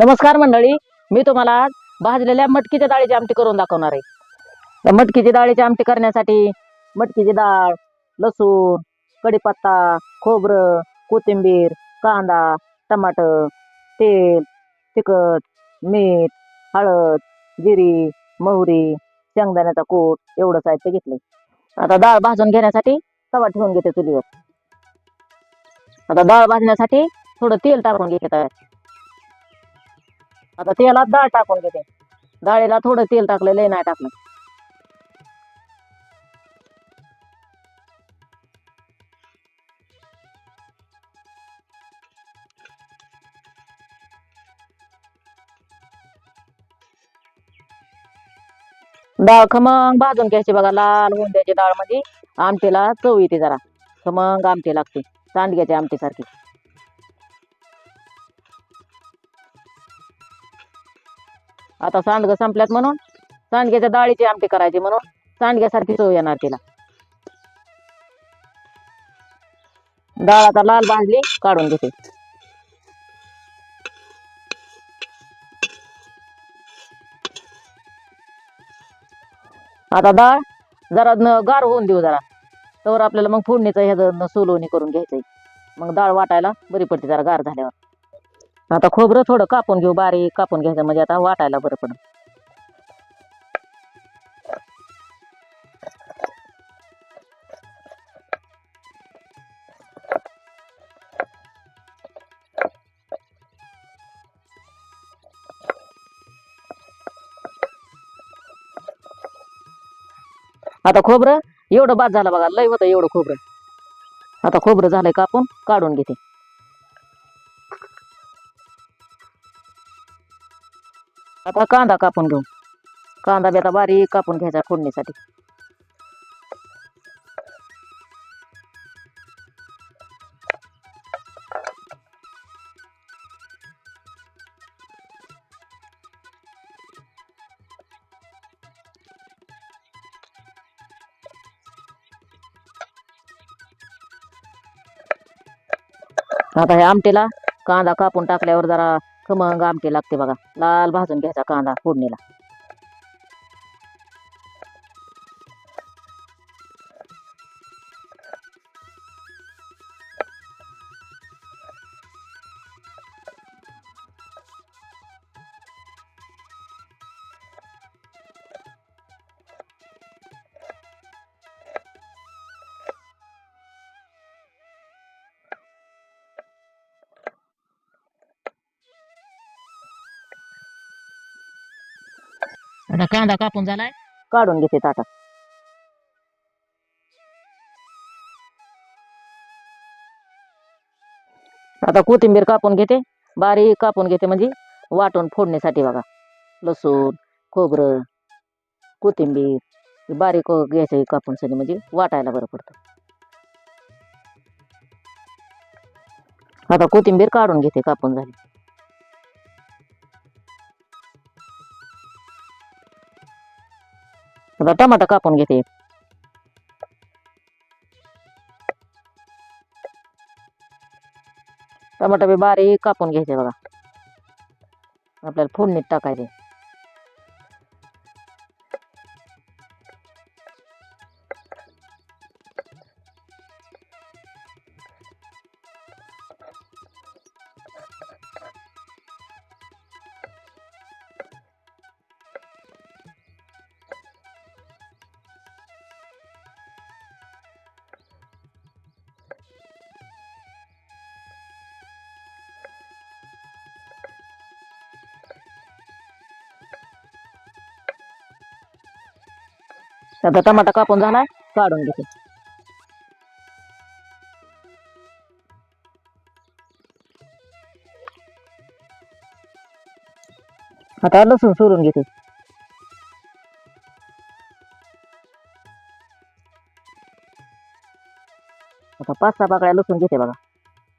नमस्कार मंडळी मी तुम्हाला आज भाजलेल्या मटकीच्या डाळीची आमटी करून दाखवणार आहे. तर मटकीची डाळीची आमटी करण्यासाठी मटकीची डाळ लसूण कढीपत्ता खोबरं कोथिंबीर कांदा टमाटर तेल तिखट मीठ हळद जिरी मोहरी शेंगदाण्याचा कूट एवढं साहित्य घेतले आता डाळ भाजून घेण्यासाठी तवा ठेवून घेते चुलीवर. आता डाळ भाजण्यासाठी थोडं तेल टाकून घेत आहे आता तेलात डाळ टाकून घेते डाळीला थोडं तेल टाकलं लय नाही टाकलं. डाळ खमंग भाजून घ्यायची बघा लाल होऊन द्यायची डाळमध्ये आमटीला चव येते जरा. खमंग आमटी लागते. सांडग्याची आमटीसारखी. आता सांडगं संपल्यात म्हणून सांडग्याच्या डाळीची आमटी करायची म्हणून सांडग्यासारखी चव येणार तिला. डाळ आता लाल भाजली काढून घेते. आता डाळ जरा गार होऊन देऊ जरा. तर आपल्याला मग फोडणीचं ह्याचं सोलवणी करून घ्यायचंय. मग डाळ वाटायला बरी पडते जरा गार झाल्यावर. आता खोबरं थोडं कापून घेऊ बारीक कापून घ्यायचं म्हणजे आता वाटायला बरं पडेल. आता खोबरं एवढं बाद झालं बघा लय होतं एवढं खोबरं. आता खोबरं झालंय कापून काढून घेते. आता कांदा कापून घेऊ. कांदा बी आता बारीक कापून घ्यायचा फोडणीसाठी. आता हे आमटीला कांदा कापून टाकल्यावर जरा खमंग आमटी लागते बघा. लाल भाजून घ्यायचा कांदा फोडणीला. आता कांदा कापून झालाय. काढून घेते ताटा आता कोथिंबीर कापून घेते. बारीक कापून घेते म्हणजे वाटून फोडण्यासाठी बघा. लसूण खोबरं कोथिंबीर हे बारीक घ्यायचं कापून सगळी म्हणजे वाटायला बरं पडतं. आता कोथिंबीर काढून घेते कापून झाली. आता टमाटा कापून घेते. टमाटा बी बारीक कापून घ्यायचे बघा. आपल्याला फोडणीत टाकायचे. आता टमाटा कापून झालाय काढून घेते. आता लसूण सोडून घेते. आता पाच सहा पाकळ्या लसूण घेते बघा.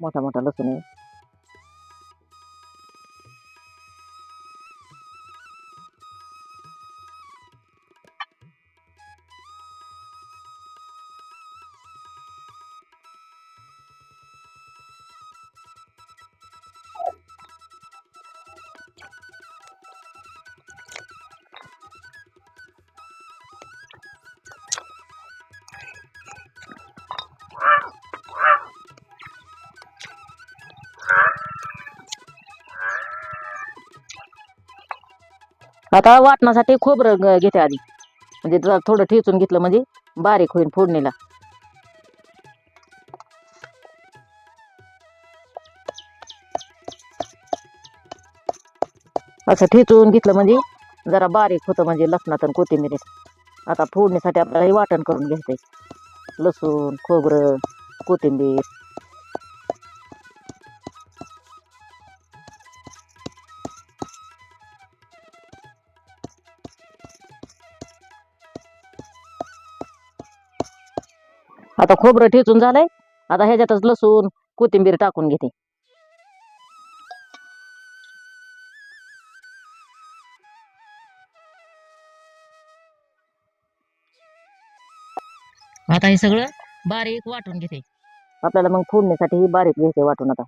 मोठा मोठा लसूण आहे. आता वाटण्यासाठी खोबरं घेते आधी. म्हणजे जरा थोडं ठेचून घेतलं म्हणजे बारीक होईल फोडणीला. असं ठेचून घेतलं म्हणजे जरा बारीक होतं म्हणजे लसणात आणि कोथिंबीरीत आता फोडणीसाठी आपल्याला हे वाटण करून घ्यायचं लसूण खोबरं कोथिंबीर. आता खोबरं ठेचून झालंय. आता ह्याच्यातच लसूण कोथिंबीर टाकून घेते. आता हे सगळं बारीक वाटून घेते. आपल्याला मग फोडणीसाठी ही बारीक घ्यायचे वाटून आता.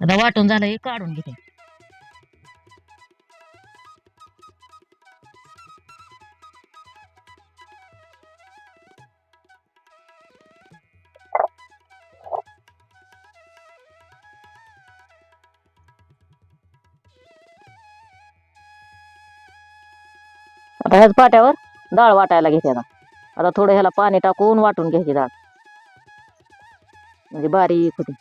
आता वाटून झालं हे काढून घेते. आता ह्याच पाट्यावर डाळ वाटायला घेते आता. आता थोडं ह्याला पाणी टाकून वाटून घ्यायची डाळ. म्हणजे बारीक होती.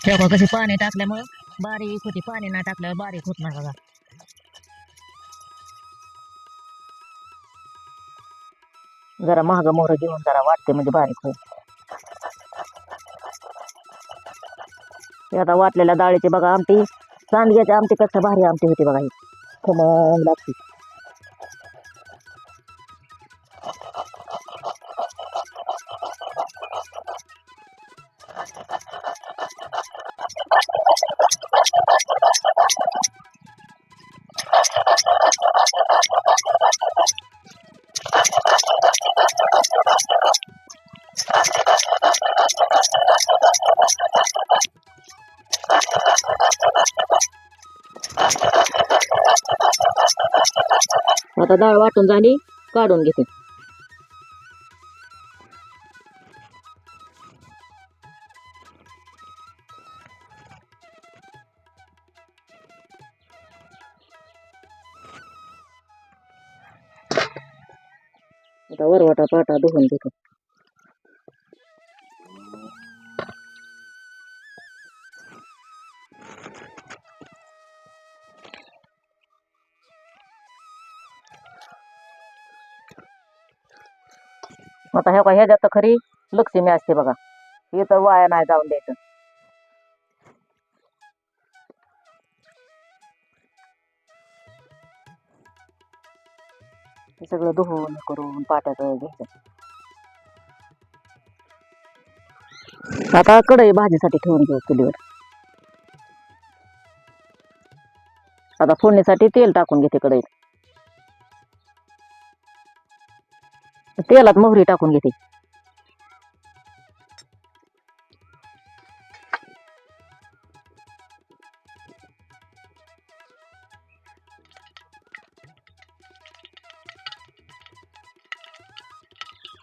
तेव्हा कशी पाणी टाकल्यामुळं बारीक होती. पाणी नाही टाकल्यावर बारीक होत नाही बघा. जरा महाग मोहर घेऊन जरा वाटते म्हणजे बारीक होईल. आता वाटलेल्या डाळीची बघा आमटी. सांडग्याची आमटी पेक्षा भारी आमटी होती बघा ही. खमंग लागते. आता डाळ वाटून झाली काढून घेते आता वरवाटा पाटा धुवून घेतो आता ह्या ह्याच्यात तर खरी लक्ष्मी असते बघा. हे तर वाया नाही जाऊन द्यायचं. हे सगळं धुवून करून पाट्याचं घ्यायचं. आता कढई भाजीसाठी ठेवून घेऊ चुलीवर. आता फोडणीसाठी तेल टाकून घेते कढईत. तेलात मोहरी टाकून घेते.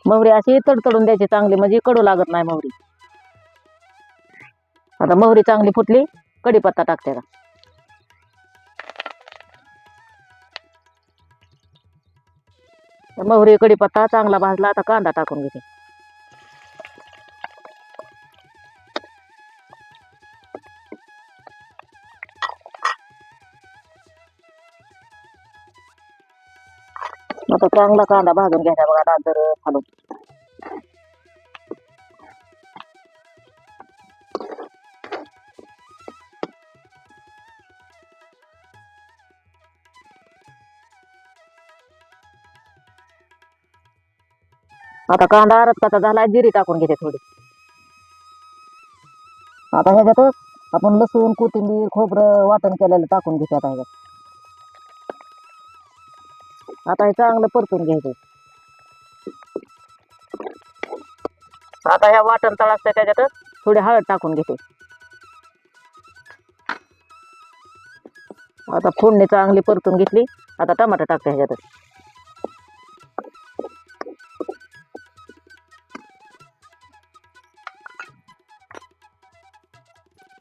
मोहरी अशी तडतडून द्यायची चांगली म्हणजे कडू लागत नाही मोहरी आता मोहरी चांगली फुटली कढीपत्ता टाकते का मोहरी कढीपत्ता चांगला भाजला आता कांदा टाकून घेते. आता चांगला कांदा भाजून घ्यायचा बघा नंतर हलवून आता कांदा रक्ताचा झाला जिरी टाकून घेते थोडी. आता ह्याच्यातच आपण लसूण कोथिंबीर खोबरं वाटण केलेलं टाकून घेते आता ह्याच्यात. आता हे चांगलं परतून घ्यायचं. आता ह्या वाटण तळासतं त्याच्यातच थोडी हळद टाकून घेते. आता फोडणी चांगली परतून घेतली आता टमाटर टाकते ह्याच्यातच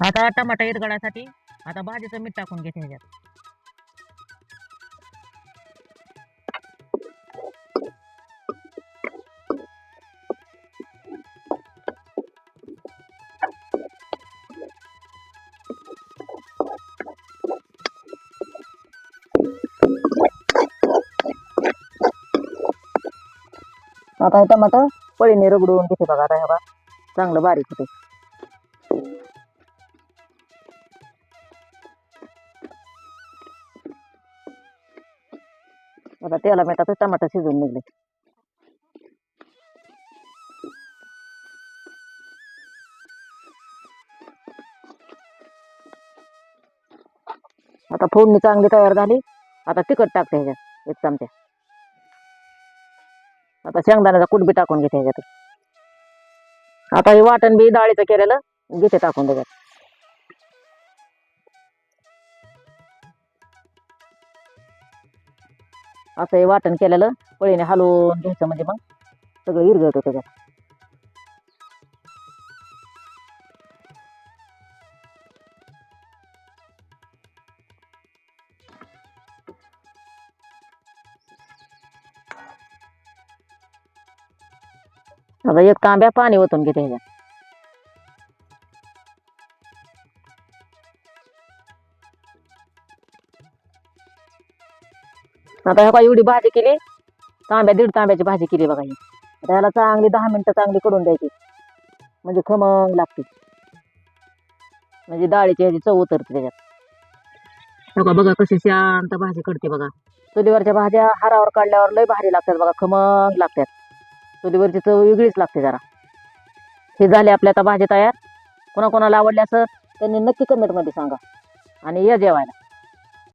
आता टमाटा इरगडासाठी आता भाजीचं मीठ टाकून घेते ह्याच्यात. आता हे टमाटर पळीने रगडून घेते बघा आता हे बघा. चांगलं बारीक होते. आता तेला आता टमाटर शिजून निघले. आता फोडणी चांगली तयार झाली. आता तिखट टाकते ह्याच्यात एक चमचा. आता शेंगदाण्याचा कूट बी टाकून घेते ह्याच्यात. आता हे वाटण बी डाळीचं केलेलं घेते टाकून त्याच्यात. असं हे वाटण केलेलं पळीने हलवून घ्यायचं म्हणजे मग सगळं इरगळतं त्याच्यात. आता एक तांब्या पाणी ओतून घेते ह्याच्यात. आता ह्या एवढी भाजी केली. तांब्या दीड तांब्याची भाजी केली बघा ही. आता चांगली दहा मिनिटं चांगली करून द्यायची. म्हणजे खमंग लागते. म्हणजे डाळीची ह्याची चव उतरते त्याच्यात. बघा बघा कशी शांत भाजी करते बघा. चुलीवरच्या भाज्या हारावर काढल्यावर लय भारी लागतात बघा खमंग लागतात. चुलीवरची चव वेगळीच लागते जरा. हे झाले आपल्या आता भाजी तयार. कोणाकोणाला आवडल्या असं त्यांनी नक्की कमेंटमध्ये सांगा. आणि या जेवायला.